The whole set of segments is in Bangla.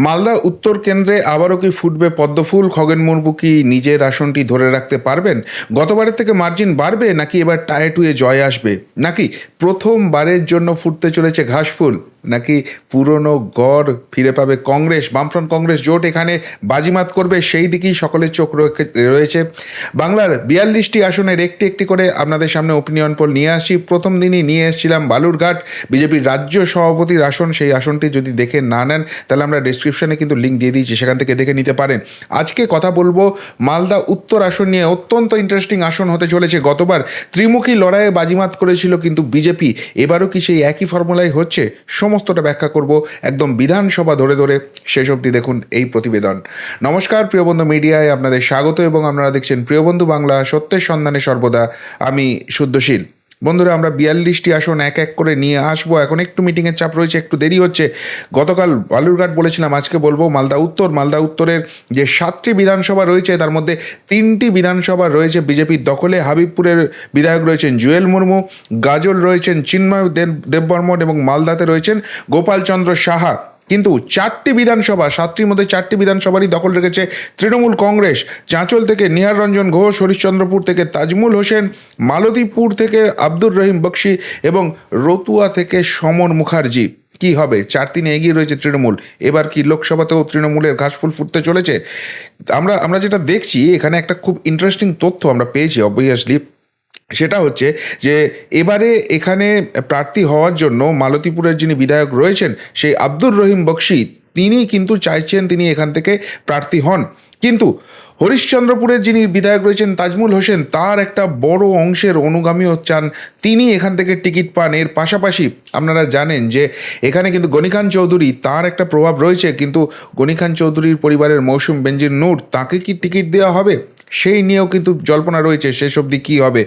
মালদা উত্তর কেন্দ্রে আবারও কি ফুটবে পদ্মফুল খগেন, মুর্মু কি নিজের আসনটি ধরে রাখতে পারবেন? গতবারের থেকে মার্জিন বাড়বে নাকি এবার টায়ে টুয়ে জয় আসবে? নাকি প্রথমবারের জন্য ফুটতে চলেছে ঘাসফুল নাকি পুরনো গড় ফিরে পাবে কংগ্রেস? বামফ্রন্ট কংগ্রেস জোট এখানে বাজিমাত করবে, সেই দিকেই সকলের চোখ রয়ে- রয়েছে। বাংলার বিয়াল্লিশটি আসনের একটি একটি করে আপনাদের সামনে ওপিনিয়ন পোল নিয়ে আসছি। প্রথম দিনই নিয়ে এসেছিলাম বালুরঘাট। বিজেপির রাজ্য সভাপতির আসন, সেই আসনটি যদি দেখে না নেন, তাহলে আমরা ডিসক্রিপশনে কিন্তু লিঙ্ক দিয়ে দিয়েছি, সেখান থেকে দেখে নিতে পারেন। আজকে কথা বলব মালদা উত্তর আসন নিয়ে। অত্যন্ত ইন্টারেস্টিং আসন হতে চলেছে গতবার। ত্রিমুখী লড়াইয়ে বাজিমাত করেছিল কিন্তু বিজেপি। এবারও কি সেই একই ফর্মুলাই হচ্ছে? সমস্তটা ব্যাখ্যা করব একদম বিধানসভা ধরে ধরে। শেষ অবধি দেখুন এই প্রতিবেদন। নমস্কার প্রিয়বন্ধু মিডিয়ায় আপনাদের স্বাগত এবং আপনারা দেখছেন প্রিয়বন্ধু বাংলা সত্যের সন্ধানে সর্বদা। আমি শুদ্ধশীল। বন্ধুরা, আমরা বিয়াল্লিশটি আসন এক এক করে নিয়ে আসব। এখন একটু মিটিংয়ের চাপ রয়েছে, একটু দেরি হচ্ছে। গতকাল বালুরঘাট বলেছিলাম, আজকে বলব মালদা উত্তর। মালদা উত্তরের যে সাতটি বিধানসভা রয়েছে, তার মধ্যে তিনটি বিধানসভা রয়েছে বিজেপির দখলে। হাবিবপুরের বিধায়ক রয়েছেন জুয়েল মুর্মু, গাজল রয়েছেন চিন্ময় দেব দেববর্মন এবং মালদাতে রয়েছেন গোপালচন্দ্র সাহা। কিন্তু চারটি বিধানসভা, সাতটির মধ্যে চারটি বিধানসভারই দখল রেখেছে তৃণমূল কংগ্রেস। চাঁচল থেকে নিহার রঞ্জন ঘোষ, হরিশ্চন্দ্রপুর থেকে তাজমুল হোসেন, মালতীপুর থেকে আব্দুর রহিম বক্সি এবং রতুয়া থেকে সমর মুখার্জি। কি হবে? চার তিনে এগিয়ে রয়েছে তৃণমূল। এবার কি লোকসভাতেও তৃণমূলের ঘাসফুল ফুটতে চলেছে? আমরা আমরা যেটা দেখছি, এখানে একটা খুব ইন্টারেস্টিং তথ্য আমরা পেয়েছি অবভিয়াসলি সেটা হচ্ছে যে এবারে এখানে প্রার্থী হওয়ার জন্য মালতীপুরের যিনি বিধায়ক রয়েছেন, সেই আব্দুর রহিম বক্সি, তিনি কিন্তু চাইছেন তিনি এখান থেকে প্রার্থী হন। কিন্তু হরিশ্চন্দ্রপুরের যিনি বিধায়ক রয়েছেন তাজমুল হোসেন, তার একটা বড় অংশের অনুগামীও চান তিনি এখান থেকে টিকিট পান। এর পাশাপাশি আপনারা জানেন যে এখানে কিন্তু গনিখান চৌধুরী, তার একটা প্রভাব রয়েছে। কিন্তু গনিখান চৌধুরীর পরিবারের মৌসুম বেঞ্জির নূর, তাকে কি টিকিট দেওয়া হবে? সেই নিয়েও কিন্তু জল্পনা রয়েছে শেষ অবধি কী হবে।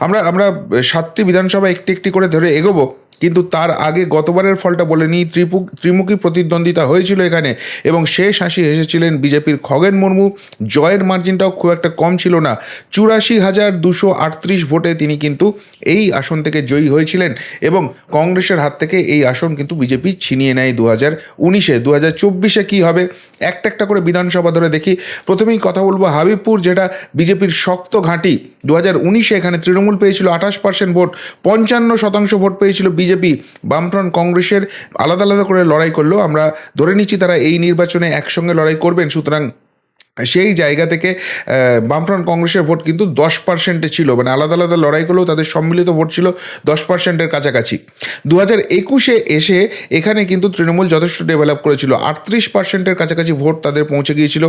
আমরা আমরা সাতটি বিধানসভা একটি একটি করে ধরে এগোবো। কিন্তু তার আগে গতবারের ফলটা বলে নিই ত্রিপু, ত্রিমুখী প্রতিদ্বন্দ্বিতা হয়েছিল এখানে এবং শেষ হাসি হেসেছিলেন বিজেপির খগেন মুর্মু। জয়ের মার্জিনটাও খুব একটা কম ছিল না। চুরাশি হাজার দুশো আটত্রিশ ভোটে তিনি কিন্তু এই আসন থেকে জয়ী হয়েছিলেন এবং কংগ্রেসের হাত থেকে এই আসন কিন্তু বিজেপি ছিনিয়ে নেয় দু হাজার উনিশে। দু হাজার চব্বিশে কী হবে? একটা একটা করে বিধানসভা ধরে দেখি। প্রথমেই কথা বলব হাবিবপুর, যেটা বিজেপির শক্ত ঘাঁটি। দু হাজার উনিশে এখানে তৃণমূল পেয়েছিল আঠাশ পার্সেন্ট ভোট, পঞ্চান্ন শতাংশ ভোট পেয়েছিল বিজেপি। বামফ্রন্ট কংগ্রেসের আলাদা আলাদা করে লড়াই করলেও আমরা ধরে নিচ্ছি তারা এই নির্বাচনে একসঙ্গে লড়াই করবেন, সুতরাং সেই জায়গা থেকে বামফ্রন্ট কংগ্রেসের ভোট কিন্তু দশ পার্সেন্টে ছিল। মানে আলাদা আলাদা লড়াই করলেও তাদের সম্মিলিত ভোট ছিল দশ পার্সেন্টের কাছাকাছি। দু হাজার একুশে এসে এখানে কিন্তু তৃণমূল যথেষ্ট ডেভেলপ করেছিল। আটত্রিশ পার্সেন্টের কাছাকাছি ভোট তাদের পৌঁছে গিয়েছিল।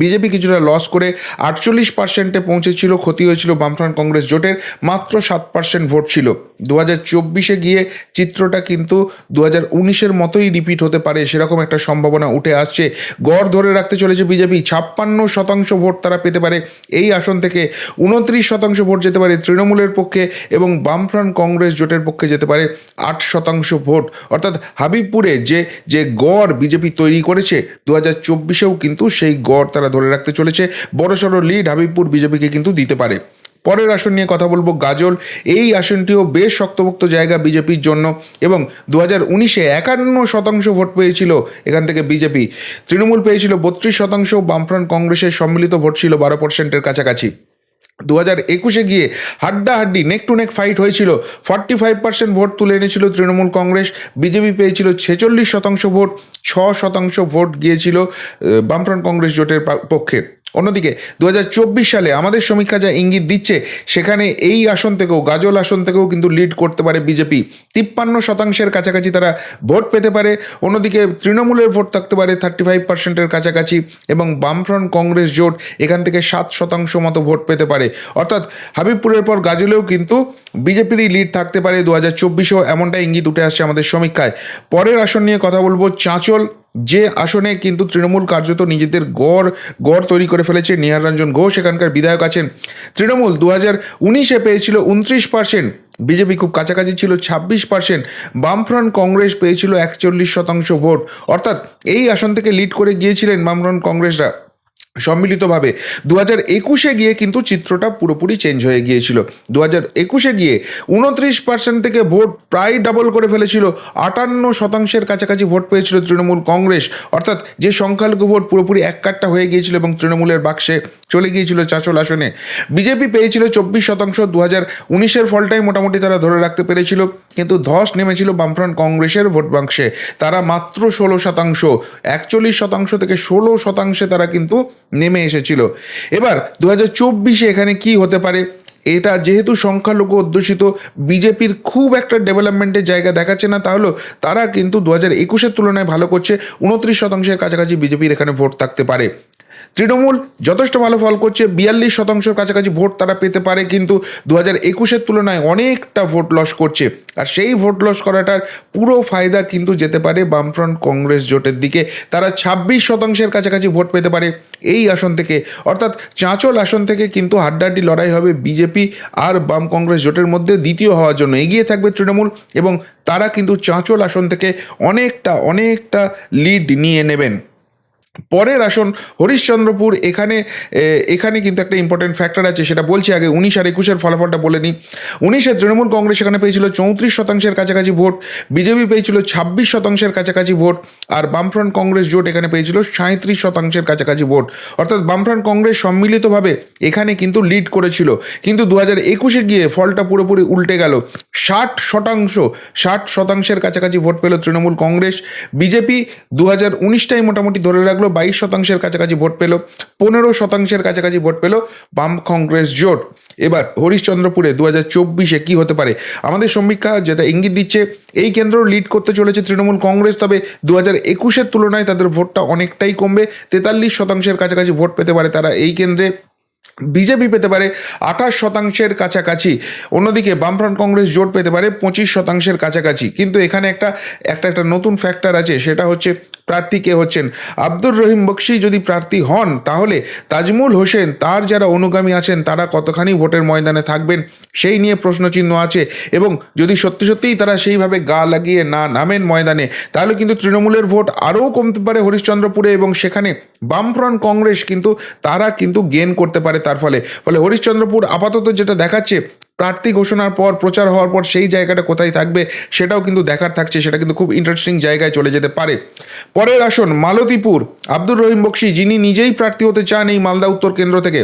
বিজেপি কিছুটা লস করে আটচল্লিশ পার্সেন্টে পৌঁছেছিল, ক্ষতি হয়েছিল বামফ্রন্ট কংগ্রেস জোটের, মাত্র সাত পার্সেন্ট ভোট ছিল। দু হাজার চব্বিশে গিয়ে চিত্রটা কিন্তু দু হাজার উনিশের মতোই রিপিট হতে পারে, সেরকম একটা সম্ভাবনা উঠে আসছে। গড় ধরে রাখতে চলেছে বিজেপি। ছাপ্পান্ন শতাংশ ভোট তারা পেতে পারে এই আসন থেকে। উনত্রিশ শতাংশ ভোট যেতে পারে তৃণমূলের পক্ষে এবং বামফ্রন্ট কংগ্রেস জোটের পক্ষে যেতে পারে আট শতাংশ ভোট। অর্থাৎ হাবিবপুরে যে যে গড় বিজেপি তৈরি করেছে দু হাজার চব্বিশেও কিন্তু সেই গড় তারা ধরে রাখতে চলেছে। বড়সড় লিড হাবিবপুর বিজেপিকে কিন্তু দিতে পারে। পরের আসন নিয়ে কথা বলব গাজল। এই আসনটিও বেশ শক্তপোক্ত জায়গা বিজেপির জন্য এবং দু হাজার উনিশে একান্ন শতাংশ ভোট পেয়েছিল এখান থেকে বিজেপি। তৃণমূল পেয়েছিল বত্রিশ শতাংশ, বামফ্রন্ট কংগ্রেসের সম্মিলিত ভোট ছিল বারো পার্সেন্টের কাছাকাছি। দু হাজার একুশে গিয়ে হাড্ডাহাড্ডি নেক টু নেক ফাইট হয়েছিল। ফর্টি ফাইভ পার্সেন্ট ভোট তুলে এনেছিল তৃণমূল কংগ্রেস। বিজেপি পেয়েছিল ছেচল্লিশ শতাংশ ভোট, ছ শতাংশ ভোট গিয়েছিল বামফ্রন্ট কংগ্রেস জোটের পক্ষে। অন্যদিকে দু হাজার চব্বিশ সালে আমাদের সমীক্ষা যা ইঙ্গিত দিচ্ছে, সেখানে এই আসন থেকেও, গাজল আসন থেকেও কিন্তু লিড করতে পারে বিজেপি। তিপ্পান্ন শতাংশের কাছাকাছি তারা ভোট পেতে পারে। অন্যদিকে, তৃণমূলের ভোট থাকতে পারে থার্টি ফাইভ পার্সেন্টের কাছাকাছি এবং বামফ্রন্ট কংগ্রেস জোট এখান থেকে সাত শতাংশ মতো ভোট পেতে পারে। অর্থাৎ, হাবিবপুরের পর গাজলেও কিন্তু বিজেপিরই লিড থাকতে পারে দু হাজার চব্বিশেও। এমনটা ইঙ্গিত উঠে আসছে আমাদের সমীক্ষায় পরের আসন নিয়ে কথা বলব চাঁচল যে আসনে কিন্তু তৃণমূল কার্যত নিজেদের গড় গড় তৈরি করে ফেলেছে নিহার রঞ্জন ঘোষ। এখানকার বিধায়ক আছেন তৃণমূল। দু হাজার উনিশে পেয়েছিল উনত্রিশ পার্সেন্ট বিজেপি খুব কাছাকাছি ছিল ছাব্বিশ পার্সেন্ট বামফ্রন্ট কংগ্রেস পেয়েছিল একচল্লিশ শতাংশ ভোট। অর্থাৎ এই আসন থেকে লিড করে গিয়েছিলেন বামফ্রন্ট কংগ্রেসরা। সম্মিলিতভাবে। দু হাজার একুশে গিয়ে কিন্তু চিত্রটা পুরোপুরি চেঞ্জ হয়ে গিয়েছিল। দু হাজার একুশে গিয়ে উনত্রিশ পার্সেন্ট থেকে ভোট প্রায় ডাবল করে ফেলেছিল। আটান্ন শতাংশের কাছাকাছি ভোট পেয়েছিল তৃণমূল কংগ্রেস। অর্থাৎ যে সংখ্যালঘু ভোট পুরোপুরি এক কাট্টা হয়ে গিয়েছিল এবং তৃণমূলের বাক্সে চলে গিয়েছিল চাচল আসনে। বিজেপি পেয়েছিল চব্বিশ শতাংশ। দু হাজার উনিশের ফলটাই মোটামুটি তারা ধরে রাখতে পেরেছিল। কিন্তু ধস নেমেছিল বামফ্রন্ট কংগ্রেসের ভোট বাক্সে। তারা মাত্র ষোলো শতাংশ। একচল্লিশ শতাংশ থেকে ষোলো শতাংশে তারা কিন্তু নেমে এসেছিল। এবার দু হাজার চব্বিশে এখানে কি হতে পারে? এটা যেহেতু সংখ্যালঘু অধ্যুষিত, বিজেপির খুব একটা ডেভেলপমেন্টের জায়গা দেখাচ্ছে না তাহলে তারা কিন্তু দু হাজার একুশের তুলনায় ভালো করছে, উনত্রিশ শতাংশের কাছাকাছি বিজেপির এখানে ভোট থাকতে পারে। তৃণমূল যথেষ্ট ভালো ফল করছে, বিয়াল্লিশ শতাংশের কাছাকাছি ভোট তারা পেতে পারে, কিন্তু দু হাজার একুশের তুলনায় অনেকটা ভোট লস করছে। আর সেই ভোট লস করাটার পুরো ফায়দা কিন্তু যেতে পারে বামফ্রন্ট কংগ্রেস জোটের দিকে। তারা ছাব্বিশ শতাংশের কাছাকাছি ভোট পেতে পারে এই আসন থেকে। অর্থাৎ চাঁচল আসন থেকে কিন্তু হাড্ডাহাড্ডি লড়াই হবে বিজেপি আর বাম কংগ্রেস জোটের মধ্যে দ্বিতীয় হওয়ার জন্য। এগিয়ে থাকবে তৃণমূল এবং তারা কিন্তু চাঁচল আসন থেকে অনেকটা অনেকটা লিড নিয়ে নেবেন। পরের আসন হরিশ্চন্দ্রপুর। এখানে এখানে কিন্তু একটা ইম্পর্টেন্ট ফ্যাক্টর আছে, সেটা বলছি আগে, উনিশ আর একুশের ফলাফলটা বলে নিই। উনিশে তৃণমূল কংগ্রেস এখানে পেয়েছিল চৌত্রিশ শতাংশের কাছাকাছি ভোট, বিজেপি পেয়েছিল ছাব্বিশ শতাংশের কাছাকাছি ভোট, আর বামফ্রন্ট কংগ্রেস জোট এখানে পেয়েছিল সাঁত্রিশ শতাংশের কাছাকাছি ভোট। অর্থাৎ বামফ্রন্ট কংগ্রেস সম্মিলিতভাবে এখানে কিন্তু লিড করেছিল। কিন্তু দু হাজার একুশে গিয়ে ফলটা পুরোপুরি উল্টে গেল। ষাট শতাংশ, ষাট শতাংশের কাছাকাছি ভোট পেল তৃণমূল কংগ্রেস। বিজেপি দু হাজার উনিশটাই মোটামুটি ধরে রাখল বাইশ শতাংশের কাছাকাছি ভোট পেল, পনেরো শতাংশের কাছাকাছি ভোট পেল বাম কংগ্রেস জোট। এবার হরিশ্চন্দ্রপুরে দু হাজার চব্বিশে কী হতে পারে? আমাদের সমীক্ষা যেটা ইঙ্গিত দিচ্ছে, এই কেন্দ্র লিড করতে চলেছে তৃণমূল কংগ্রেস, তবে দু হাজার একুশের তুলনায় তাদের ভোটটা অনেকটাই কমবে। তেতাল্লিশ শতাংশের কাছাকাছি ভোট পেতে পারে তারা এই কেন্দ্রে। বিজেপি পেতে পারে আঠাশ শতাংশের কাছাকাছি, অন্যদিকে বামফ্রন্ট কংগ্রেস জোট পেতে পারে পঁচিশ শতাংশের কাছাকাছি। কিন্তু এখানে একটা একটা একটা নতুন ফ্যাক্টর আছে, সেটা হচ্ছে প্রার্থী কে হচ্ছেন? আব্দুর রহিম বক্সি যদি প্রার্থী হন, তাহলে তাজমুল হোসেন, তার যারা অনুগামী আছেন, তারা কতখানি ভোটের ময়দানে থাকবেন? সেই নিয়ে প্রশ্নচিহ্ন আছে। এবং যদি সত্যি সত্যিই তারা সেইভাবে গা লাগিয়ে না নামেন ময়দানে, তাহলে কিন্তু তৃণমূলের ভোট আরও কমতে পারে হরিশ্চন্দ্রপুরে এবং সেখানে বামফ্রন্ট কংগ্রেস কিন্তু, তারা কিন্তু গেন করতে পারে তার ফলে। ফলে হরিশ্চন্দ্রপুর আপাতত যেটা দেখাচ্ছে প্রার্থী ঘোষণার পর, প্রচার হওয়ার পর সেই জায়গাটা কোথায় থাকবে সেটাও কিন্তু দেখার থাকছে, সেটা কিন্তু খুব ইন্টারেস্টিং জায়গায় চলে যেতে পারে। পরের আসন, মালতীপুর। আব্দুর রহিম বক্সি, যিনি নিজেই প্রার্থী হতে চান এই মালদা উত্তর কেন্দ্র থেকে।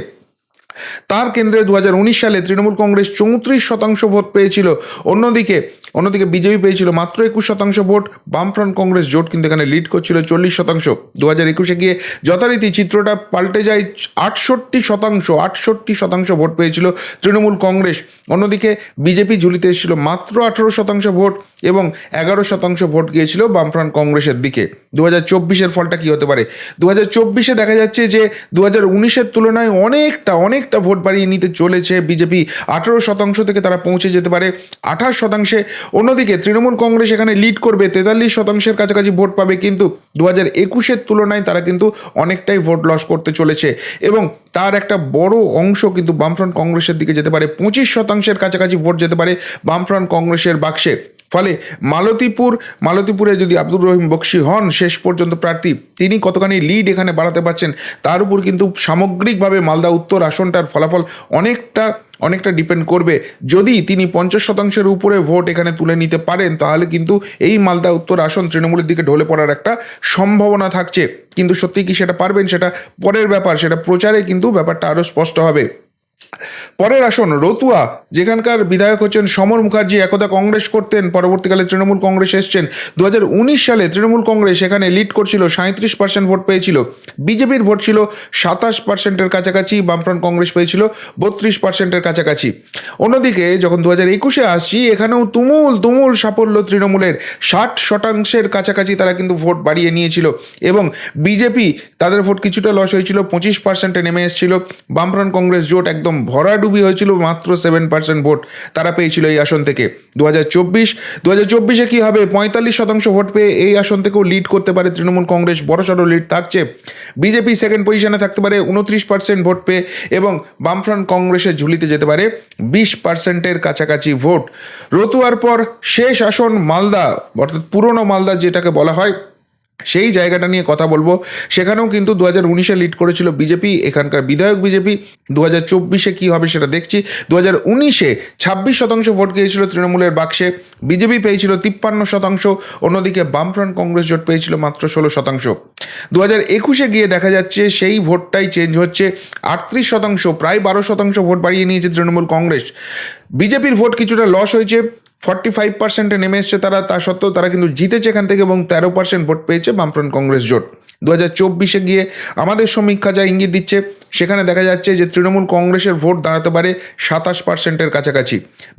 তার কেন্দ্রে দু হাজার উনিশ সালে তৃণমূল কংগ্রেস চৌত্রিশ শতাংশ ভোট পেয়েছিল। অন্যদিকে অন্যদিকে বিজেপি পেয়েছিল মাত্র একুশ শতাংশ ভোট, বামফ্রন্ট কংগ্রেস জোট কিন্তু এখানে লিড করছিল চল্লিশ শতাংশ। দু হাজার একুশে গিয়ে যথারীতি চিত্রটা পাল্টে যায় আটষট্টি শতাংশ আটষট্টি শতাংশ ভোট পেয়েছিল তৃণমূল কংগ্রেস। অন্যদিকে বিজেপি ঝুলিতে এসেছিল মাত্র আঠেরো শতাংশ ভোট এবং এগারো শতাংশ ভোট গিয়েছিল বামফ্রন্ট কংগ্রেসের দিকে। দু হাজার চব্বিশের ফলটা কী হতে পারে? দু হাজার চব্বিশে দেখা যাচ্ছে যে দু হাজার উনিশের তুলনায় অনেকটা অনেকটা ভোট বাড়িয়ে নিতে চলেছে বিজেপি। আঠেরো শতাংশ থেকে তারা পৌঁছে যেতে পারে। আঠাশ শতাংশে অন্যদিকে তৃণমূল কংগ্রেস এখানে লিড করবে তেতাল্লিশ শতাংশের কাছাকাছি ভোট পাবে, কিন্তু দু হাজার একুশের তুলনায় তারা কিন্তু অনেকটাই ভোট লস করতে চলেছে। এবং তার একটা বড় অংশ কিন্তু বামফ্রন্ট কংগ্রেসের দিকে যেতে পারে, পঁচিশ শতাংশের কাছাকাছি ভোট যেতে পারে বামফ্রন্ট কংগ্রেসের বাক্সে। ফলে মালতীপুর, মালতীপুরে যদি আব্দুর রহিম বক্সি হন, শেষ পর্যন্ত প্রার্থী তিনি কতখানি লিড এখানে বাড়াতে পারছেন, তার উপর কিন্তু সামগ্রিকভাবে মালদা উত্তর আসনটার ফলাফল অনেকটা অনেকটা ডিপেন্ড করবে। যদি তিনি পঞ্চাশ শতাংশের উপরে ভোট এখানে তুলে নিতে পারেন, তাহলে কিন্তু এই মালদা উত্তর আসন তৃণমূলের দিকে ঢলে পড়ার একটা সম্ভাবনা থাকছে। কিন্তু সত্যি কি সেটা পারবেন? সেটা পরের ব্যাপার, সেটা প্রচারে কিন্তু ব্যাপারটা আরও স্পষ্ট হবে। পরের আসন, রতুয়া, যেখানকার বিধায়ক হচ্ছেন সমর মুখার্জি, একদা কংগ্রেস করতেন, পরবর্তীকালে তৃণমূল কংগ্রেস এসছেন। দু হাজার উনিশ সালে তৃণমূল কংগ্রেস এখানে লিড করছিল সাঁত্রিশ পার্সেন্ট ভোট পেয়েছিল। বিজেপির ভোট ছিল সাতাশ পার্সেন্টের কাছাকাছি, বামফ্রন্ট কংগ্রেস পেয়েছিল বত্রিশ পার্সেন্টের কাছাকাছি। অন্যদিকে যখন দু হাজার একুশে আসছি, এখানেও তুমুল তুমুল সাফল্য তৃণমূলের। ষাট শতাংশের কাছাকাছি তারা কিন্তু ভোট বাড়িয়ে নিয়েছিল। এবং বিজেপি তাদের ভোট কিছুটা লস হয়েছিল, পঁচিশ পার্সেন্টে নেমে এসেছিল। বামফ্রন্ট কংগ্রেস জোট একদম ভরাডুবি হয়েছিল মাত্র সেভেন পার্সেন্ট ভোট। তারা পেয়েছিল এই আসন থেকে। দু হাজার চব্বিশ দু হাজার চব্বিশে কী হবে? পঁয়তাল্লিশ শতাংশ ভোট পেয়ে এই আসন থেকেও লিড করতে পারে তৃণমূল কংগ্রেস। বড়সড় লিড থাকছে। বিজেপি সেকেন্ড পজিশনে থাকতে পারে উনত্রিশ পার্সেন্ট ভোট পেয়ে এবং বামফ্রন্ট কংগ্রেসের ঝুলিতে যেতে পারে বিশ পার্সেন্টের কাছাকাছি ভোট। রতুয়ার পর শেষ আসন মালদা, অর্থাৎ পুরনো মালদা যেটাকে বলা হয় সেই জায়গাটা নিয়ে কথা বলব। সেখানেও কিন্তু দু হাজার উনিশে লিড করেছিল বিজেপি, এখানকার বিধায়ক বিজেপি। দু হাজার চব্বিশে কী হবে সেটা দেখছি। দু হাজার উনিশে ছাব্বিশ শতাংশ ভোট গিয়েছিল তৃণমূলের বাক্সে। বিজেপি পেয়েছিল তিপ্পান্ন শতাংশ, অন্যদিকে বামফ্রন্ট কংগ্রেস জোট পেয়েছিল মাত্র ষোলো শতাংশ। দু হাজার একুশে গিয়ে দেখা যাচ্ছে সেই ভোটটাই চেঞ্জ হচ্ছে। আটত্রিশ শতাংশ, প্রায় বারো শতাংশ ভোট বাড়িয়ে নিয়েছে তৃণমূল কংগ্রেস। বিজেপির ভোট কিছুটা লস হয়েছে। ফর্টি ফাইভ পার্সেন্টে নেমে এসছে তারা, তা সত্ত্বেও তারা কিন্তু জিতেছে এখান থেকে এবং তেরো পার্সেন্ট ভোট পেয়েছে বামফ্রন্ট কংগ্রেস জোট। দু হাজার চব্বিশে গিয়ে আমাদের সমীক্ষা যা ইঙ্গিত দিচ্ছে সেখানে দেখা যাচ্ছে যে তৃণমূল কংগ্রেসের ভোট দাঁড়াতে পারে সাতাশ পার্সেন্টের কাছাকাছি।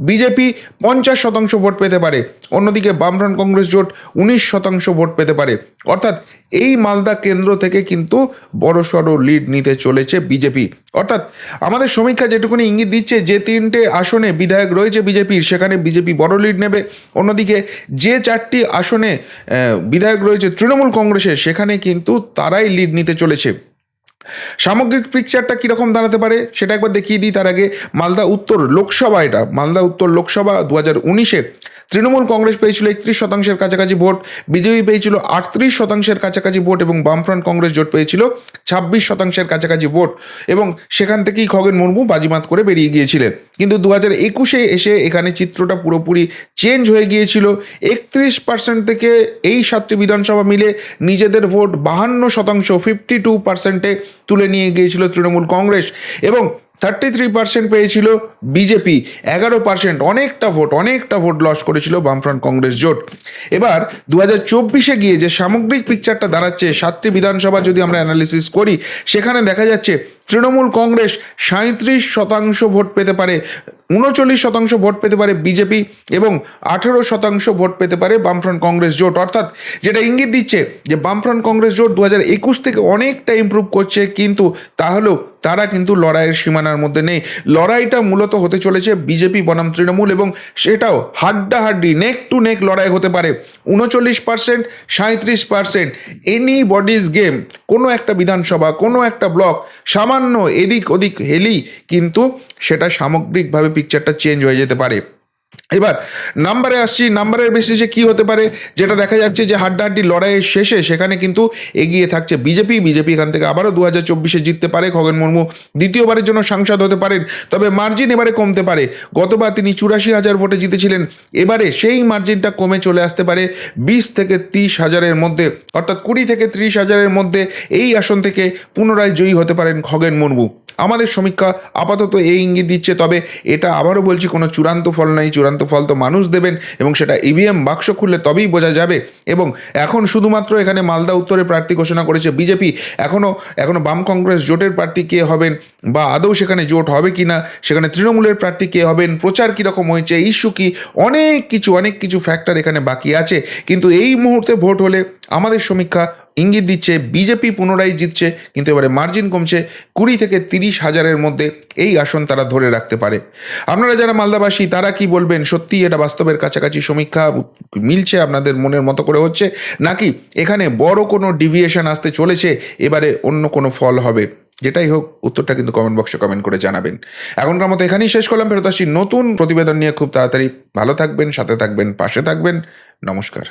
বিজেপি পঞ্চাশ শতাংশ ভোট পেতে পারে, অন্যদিকে বামফ্রন্ট কংগ্রেস জোট উনিশ শতাংশ ভোট পেতে পারে। অর্থাৎ এই মালদা কেন্দ্র থেকে কিন্তু বড়সড় লিড নিতে চলেছে বিজেপি। অর্থাৎ আমাদের সমীক্ষা যেটুকুনি ইঙ্গিত দিচ্ছে, যে তিনটে আসনে বিধায়ক রয়েছে বিজেপির, সেখানে বিজেপি বড় লিড নেবে। অন্যদিকে যে চারটি আসনে বিধায়ক রয়েছে তৃণমূল কংগ্রেসের, সেখানে কিন্তু তারাই লিড নিতে চলেছে। সামগ্রিক পিকচারটা কীরকম দাঁড়াতে পারে, সেটা একবার দেখিয়ে দিই। তার আগে মালদা উত্তর লোকসভা এটা। মালদা উত্তর লোকসভা দু হাজার উনিশে তৃণমূল কংগ্রেস পেয়েছিল একত্রিশ শতাংশের কাছাকাছি ভোট, বিজেপি পেয়েছিল আটত্রিশ শতাংশের কাছাকাছি ভোট এবং বামফ্রন্ট কংগ্রেস জোট পেয়েছিল ছাব্বিশ শতাংশের কাছাকাছি ভোট এবং সেখান থেকেই খগেন মুর্মু বাজিমাত করে বেরিয়ে গিয়েছিলেন। কিন্তু দু হাজার একুশে এসে এখানে চিত্রটা পুরোপুরি চেঞ্জ হয়ে গিয়েছিল। একত্রিশ পার্সেন্ট থেকে এই সাতটি বিধানসভা মিলে নিজেদের ভোট বাহান্ন শতাংশ ফিফটি টু পার্সেন্টে তুলে নিয়ে গিয়েছিল তৃণমূল কংগ্রেস এবং থার্টি থ্রি পার্সেন্ট পেয়েছিল বিজেপি, এগারো পার্সেন্ট অনেকটা ভোট অনেকটা ভোট লস করেছিল বামফ্রন্ট কংগ্রেস জোট। এবার দু হাজার চব্বিশে গিয়ে যে সামগ্রিক পিকচারটা দাঁড়াচ্ছে, সাতটি বিধানসভা যদি আমরা অ্যানালিসিস করি, সেখানে দেখা যাচ্ছে তৃণমূল কংগ্রেস সাঁত্রিশ শতাংশ ভোট পেতে পারে, উনচল্লিশ শতাংশ ভোট পেতে পারে বিজেপি এবং আঠেরো শতাংশ ভোট পেতে পারে বামফ্রন্ট কংগ্রেস জোট। অর্থাৎ যেটা ইঙ্গিত দিচ্ছে যে বামফ্রন্ট কংগ্রেস জোট দু হাজার একুশ থেকে অনেকটা ইমপ্রুভ করছে, কিন্তু তাহলেও তারা কিন্তু লড়াইয়ের সীমানার মধ্যে নেই। লড়াইটা মূলত হতে চলেছে বিজেপি, বনাম তৃণমূল এবং সেটাও হাড্ডাহাড্ডি নেক টু নেক লড়াই হতে পারে। উনচল্লিশ পার্সেন্ট সাঁত্রিশ পার্সেন্ট এনি বডিজ গেম কোনো একটা বিধানসভা, কোনো একটা ব্লক সামান্য এদিক ওদিক হেলি কিন্তু সেটা সামগ্রিকভাবে পিকচারটা চেঞ্জ হয়ে যেতে পারে। এবার নাম্বারে আসছি নাম্বারের বেসিসে কি হতে পারে? যেটা দেখা যাচ্ছে যে হাড্ডাহাড্ডি লড়াইয়ের শেষে সেখানে কিন্তু এগিয়ে থাকছে বিজেপি। বিজেপি এখান থেকে আবারও দু হাজার চব্বিশে জিততে পারে। খগেন মুর্মু দ্বিতীয়বারের জন্য সাংসদ হতে পারেন, তবে মার্জিন এবারে কমতে পারে। গতবার তিনি চুরাশি হাজার ভোটে জিতেছিলেন। এবারে সেই মার্জিনটা কমে চলে আসতে পারে বিশ থেকে তিরিশ হাজারের মধ্যে, অর্থাৎ কুড়ি থেকে ত্রিশ হাজারের মধ্যে এই আসন থেকে পুনরায় জয়ী হতে পারেন খগেন মুর্মু। আমাদের সমীক্ষা আপাতত এই ইঙ্গিত দিচ্ছে, তবে এটা আবারও বলছি, কোনো চূড়ান্ত ফল নাই চূড়ান্ত ফল তো মানুষ দেবেন এবং সেটা ইভিএম বাক্স খুললে তবেই বোঝা যাবে। এবং এখন শুধুমাত্র এখানে মালদা উত্তরে প্রার্থী ঘোষণা করেছে বিজেপি। এখনও এখনও বাম কংগ্রেস জোটের প্রার্থী কে হবেন বা আদৌ সেখানে জোট হবে কি না সেখানে তৃণমূলের প্রার্থী কে হবেন, প্রচার কীরকম হয়েছে, ইস্যু কি, অনেক কিছু অনেক কিছু ফ্যাক্টর এখানে বাকি আছে। কিন্তু এই মুহূর্তে ভোট হলে আমাদের সমীক্ষা ইঙ্গিত দিচ্ছে, বিজেপি পুনরায় জিতছে, কিন্তু এবারে মার্জিন কমছে কুড়ি থেকে তিরিশ হাজারের মধ্যে এই আসন তারা ধরে রাখতে পারে। আপনারা যারা মালদাবাসী, তারা কি বলবেন? সত্যি এটা বাস্তবের কাছাকাছি সমীক্ষা মিলছে আপনাদের মনের মতো করে হচ্ছে? নাকি এখানে বড় কোনো ডিভিয়েশন আসতে চলেছে, এবারে অন্য কোনো ফল হবে? যেটাই হোক, উত্তরটা কিন্তু কমেন্ট বক্সে কমেন্ট করে জানাবেন। এখনকার মতো এখানেই শেষ করলাম। ফেরত আসছি নতুন প্রতিবেদন নিয়ে। খুব তাড়াতাড়ি ভালো থাকবেন, সাথে থাকবেন, পাশে থাকবেন। নমস্কার।